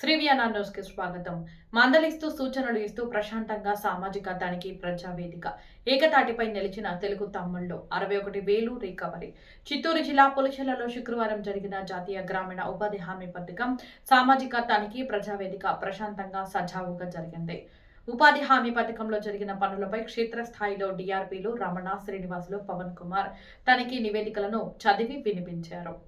శ్రీవియానా న్యూస్కి స్వాగతం. మందలిస్తూ సూచనలు ఇస్తూ ప్రశాంతంగా సామాజిక దానికి ప్రజావేదిక. ఏకతాటిపై నిలిచిన తెలుగు తమ్ముళ్ళు. అరవై ఒకటి వేలు రికవరీ. చిత్తూరు జిల్లా పులిచెలలో శుక్రవారం జరిగిన జాతీయ గ్రామీణ ఉపాధి హామీ పథకం సామాజిక తనిఖీ ప్రజావేదిక ప్రశాంతంగా సజావుగా జరిగింది. ఉపాధి హామీ పథకంలో జరిగిన పనులపై క్షేత్రస్థాయిలో డిఆర్పీలు రమణ శ్రీనివాసులు పవన్ కుమార్ తనిఖీ నివేదికలను చదివి వినిపించారు.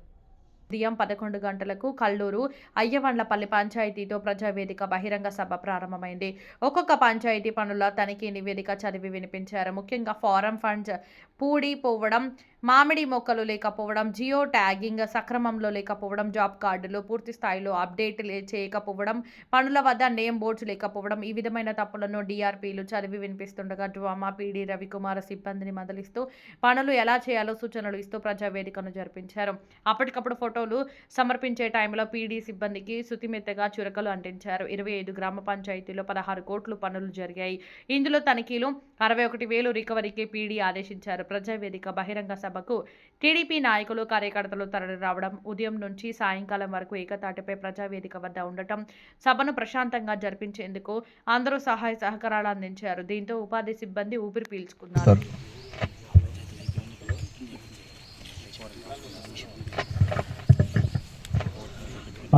ఉదయం పదకొండు గంటలకు కల్లూరు అయ్యవండ్లపల్లి పంచాయతీతో ప్రజావేదిక బహిరంగ సభ ప్రారంభమైంది. ఒక్కొక్క పంచాయతీ పనుల తనిఖీ నివేదిక చదివి వినిపించారు. ముఖ్యంగా ఫారం ఫండ్స్ పూడి పోవడం మామిడి మొక్కలు లేకపోవడం జియో ట్యాగింగ్ సక్రమంలో లేకపోవడం జాబ్ కార్డులు పూర్తి స్థాయిలో అప్డేట్ లే- చేయకపోవడం పనుల వద్ద నేమ్ బోర్డ్స్ లేకపోవడం ఈ విధమైన తప్పులను డిఆర్పీలు చదివి వినిపిస్తుండగా డ్రామా పీడీ రవికుమార్ సిబ్బందిని మొదలిస్తూ పనులు ఎలా చేయాలో సూచనలు ఇస్తూ ప్రజావేదికను జరిపించారు. అప్పటికప్పుడు ఫోటోలు సమర్పించే టైంలో పీడీ సిబ్బందికి శుతిమెత్తగా చురకలు అంటించారు. ఇరవై ఐదు గ్రామ పంచాయతీలో పదహారు కోట్లు పనులు జరిగాయి. ఇందులో తనిఖీలు అరవై ఒకటి వేలు రికవరీకి పీడీ ఆదేశించారు. ప్రజావేదిక బహిరంగ సభకు టీడీపీ నాయకులు కార్యకర్తలు తరలి రావడం ఉదయం నుంచి సాయంకాలం వరకు ఏకతాటిపై ప్రజావేదిక వద్ద ఉండటం సభను ప్రశాంతంగా జరిపించేందుకు అందరూ సహాయ సహకారాలు అందించారు. దీంతో ఉపాధి సిబ్బంది ఊపిరి పీల్చుకున్నారు.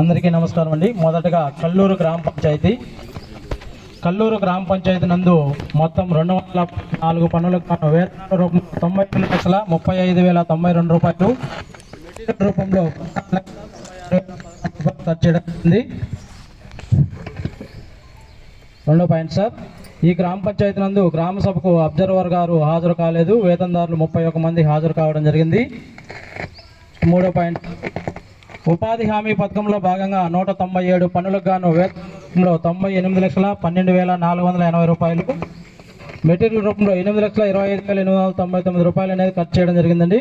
అందరికీ నమస్కారం అండి. మొదటగా కల్లూరు గ్రామ పంచాయతీ కల్లూరు గ్రామ పంచాయతీ నందు మొత్తం రెండు వందల నాలుగు పనులకు గాను వేతనాల రూపంలో తొంభై రెండు లక్షల ముప్పై ఐదు వేల తొంభై రెండు రూపాయలు మెటీరియల్ రూపంలో ఖర్చు చేయడం రెండో పాయింట్ సార్ ఈ గ్రామ పంచాయతీ నందు గ్రామ సభకు అబ్జర్వర్ గారు హాజరు కాలేదు. వేతనదారులు ముప్పై ఒక మంది హాజరు కావడం జరిగింది. మూడో పాయింట్ ఉపాధి హామీ పథకంలో భాగంగా నూట తొంభై ఏడు పనులకు గాను రూపంలో తొంభై ఎనిమిది లక్షల పన్నెండు వేల నాలుగు వందల ఎనభై రూపాయలు. మెటీరియల్ రూపంలో ఎనిమిది లక్షల ఇరవై ఐదు వేల ఎనిమిది వందల తొంభై తొమ్మిది రూపాయలు అనేది ఖర్చు చేయడం జరిగిందండి.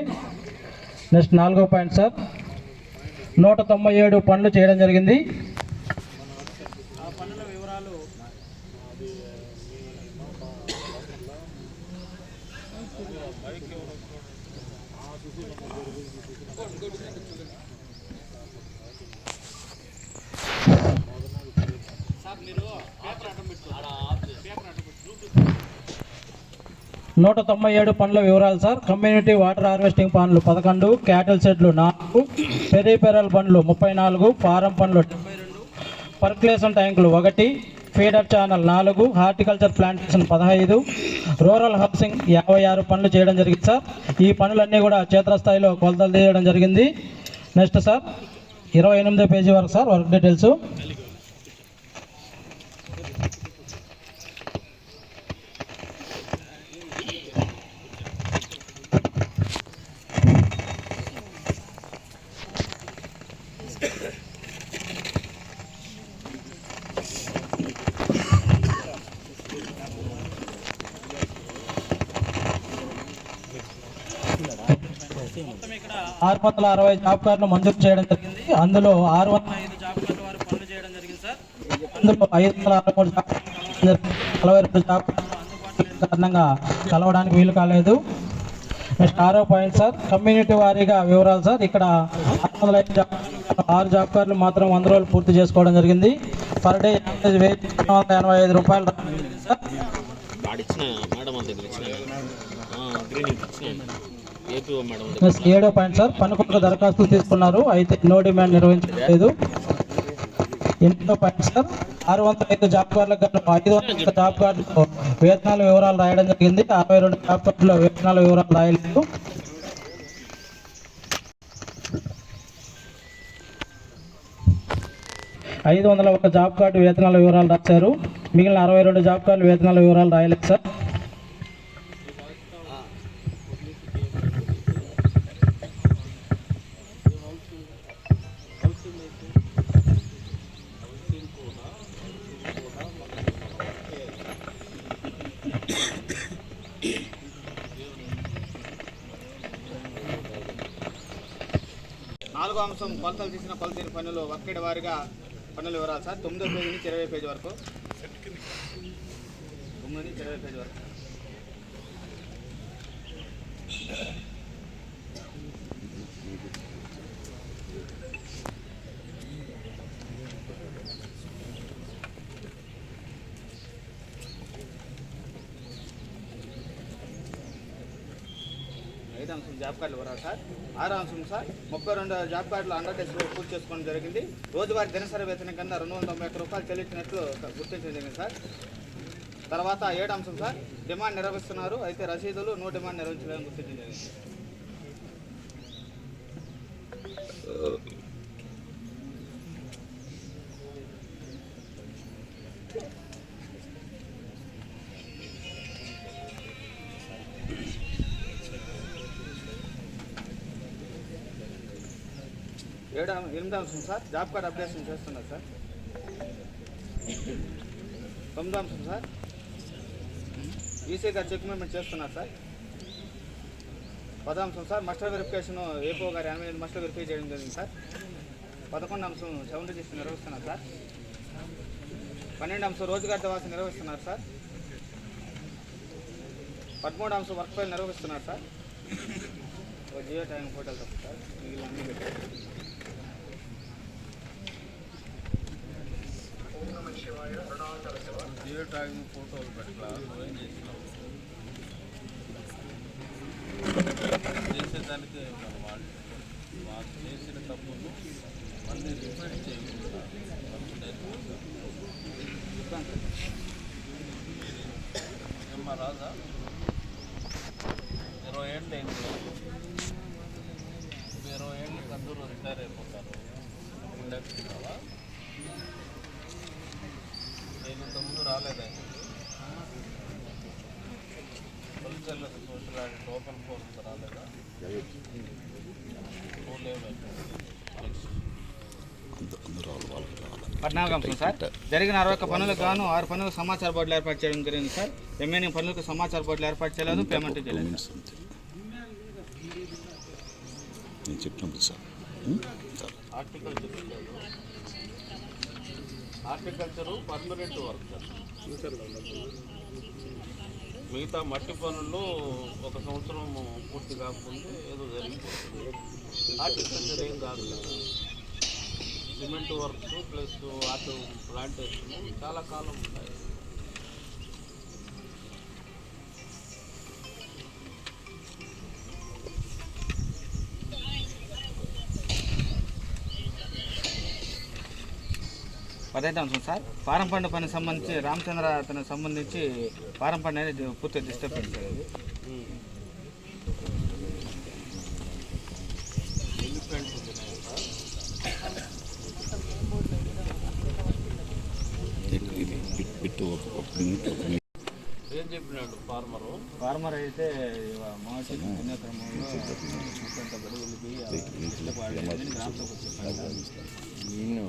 నెక్స్ట్ నాలుగో పాయింట్ సార్. నూట తొంభై ఏడు పనులు చేయడం జరిగింది. నూట తొంభై ఏడు పనుల వివరాలు సార్. కమ్యూనిటీ వాటర్ హార్వెస్టింగ్ పనులు పదకొండు క్యాటల్ షెడ్లు నాలుగు పెరిపెరల్ పనులు ముప్పై నాలుగు ఫారం పనులు డెబ్బై రెండు ట్యాంకులు ఒకటి ఫీడర్ ఛానల్ నాలుగు హార్టికల్చర్ ప్లాంటేషన్ పదహైదు రూరల్ హౌసింగ్ యాభై ఆరు పనులు చేయడం జరిగింది సార్. ఈ పనులన్నీ కూడా క్షేత్రస్థాయిలో కొలతలు తీయడం జరిగింది. Next sir. ఇరవై ఎనిమిదో పేజీ వరకు సార్ వర్క్ డీటెయిల్స్. ఆరు వందల అరవై జాబ్ కార్డులు మంజూరు చేయడం జరిగింది. అందులో ఆరు వందల ఐదు జాబ్ కార్డు వారు పనులు చేయడం జరిగింది సార్. అందులో ఐదు వందల అరవై మూడు జాబ్. నలభై రెండు జాబ్ కార్డులు కారణంగా కలవడానికి వీలు కాలేదు. నెక్స్ట్ ఆరో పాయింట్ సార్ కమ్యూనిటీ వారీగా వివరాలు సార్. ఇక్కడ ఆరు వందల ఐదు జాబ్ కార్డులు, ఆరు జాబ్ కార్డులు మాత్రం వంద రోజులు పూర్తి చేసుకోవడం జరిగింది. పర్ డే వెయ్యి వందల ఎనభై ఐదు రూపాయలు సార్. ఏడో పాయింట్ సార్. పనుకొక దరఖాస్తు తీసుకున్నారు. అయితే నో డిమాండ్ నిర్వహించలేదు. ఎనిమిదో పాయింట్ సార్. ఆరు వందల ఐదు జాబ్ కార్డులకు గాను ఐదు వందల జాబ్ కార్డులో వేతనాల వివరాలు రాయడం జరిగింది. అరవై రెండు జాబ్ కార్డులో వేతనాల వివరాలు రాయలేదు. ఐదు వందల ఒక జాబ్ కార్డు వేతనాల వివరాలు రాశారు. మిగిలిన అరవై రెండు జాబ్ కార్డు వేతనాల వివరాలు రాయలేదు సార్. లాభాంశం కొలతలు తీసిన కొలతీని పనులు ఒక్కటి వారిగా పనులు వివరాలు సార్. తొమ్మిదో పేజీ నుంచి ఇరవై పేజీ వరకు. తొమ్మిది నుంచి ఇరవై పేజీ వరకు. అంశం జాబ్ కార్డు వరా సార్. ఆరాంశం అంశం సార్ ముప్పై రెండు జాబ్ కార్డులు అండర్ టెస్ట్ పూర్తి చేసుకోవడం జరిగింది. రోజువారీ దినసరి వేతనం కింద రెండు వందల తొంభై ఒక్క రూపాయలు చెల్లించినట్లు గుర్తించడం జరిగింది సార్. తర్వాత ఏడు అంశం సార్ డిమాండ్ నిర్వహిస్తున్నారు. అయితే రసీదులు నో డిమాండ్ నిర్వహించలేదని గుర్తించడం జరిగింది. ఏడు ఎనిమిది అంశం సార్? జాబ్ కార్డ్ అప్డేషన్ చేస్తున్నారు సార్. తొమ్మిది అంశం సార్? ఈసీ గారు చెక్ మూమెంట్ చేస్తున్నారు సార్. పదాంశం సార్ మస్టర్ వెరిఫికేషన్ ఏపో గారు ఎనభై ఎనిమిది మస్టర్ వెరిఫై చేయడం జరిగింది సార్. పదకొండు అంశం సెవెంటీ రిజిస్టర్ నిర్వహిస్తున్నారు సార్. పన్నెండు అంశం రోజుగారి దవాస నిర్వహిస్తున్నారు సార్. పదమూడు అంశం వర్క్ ఫైల్ నిర్వహిస్తున్నారు సార్. జియో టైం హోటల్ తప్ప సార్. మిగిలిన అన్ని పెట్టారు. జియో ట్యాగింగ్ ఫోటోలు పెట్టాల నువ్వేం చేసినావు చేసేదానికి వాళ్ళు వాళ్ళు చేసిన తప్పులు మళ్ళీ రిపీట్ చేయకుండా తప్పు రాజా ఏమ్మా రాదా ఇరవై ఏళ్ళు ఏంటి ఇరవై ఏళ్ళకి అందరూ రిటైర్ అయిపోతారు. ఇండక్ట్ రాలేదండి సోషల్ రాలేదా? పద్నాలుగు అంశం సార్. జరిగిన అరవై ఒక్క పనులకు గాను ఆరు పనులకు సమాచార బోర్డులు ఏర్పాటు చేయడం జరిగింది సార్. రిమైనింగ్ పనులకు సమాచార బోర్డులు ఏర్పాటు చేయలేదు పేమెంట్ చేయలేదు. సార్. నేను చెప్పినప్పుడు సార్. హార్టికల్చర్ లేదు హార్టికల్చరు పర్మనెంట్ వర్క్ మిగతా మట్టి పనులు ఒక సంవత్సరం పూర్తి కాకుండా ఏదో జరిగిపోతుంది. హార్టికల్చర్ ఏం కాదు cement work plus auto plantation చాలా కాలం ఉంటాయి. పదహైదు అంశం సార్. పారం పండు పని సంబంధించి రామచంద్ర అతనికి సంబంధించి పారం పండు అనేది పూర్తి డిస్టర్బెన్స్ సార్ ఇది. మినిట్ ఏం చెప్పినాడు ఫార్మరు? ఫార్మర్ అయితే మాటి పుణ్యక్రమంలో ముఖ్యంత బడి వెళ్ళిపోయి గ్రామసభకు చెప్పాను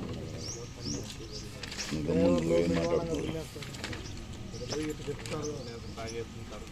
ఇంకా నువ్వేం మాట్లాడుతున్నావు తాగేస్తుంటారు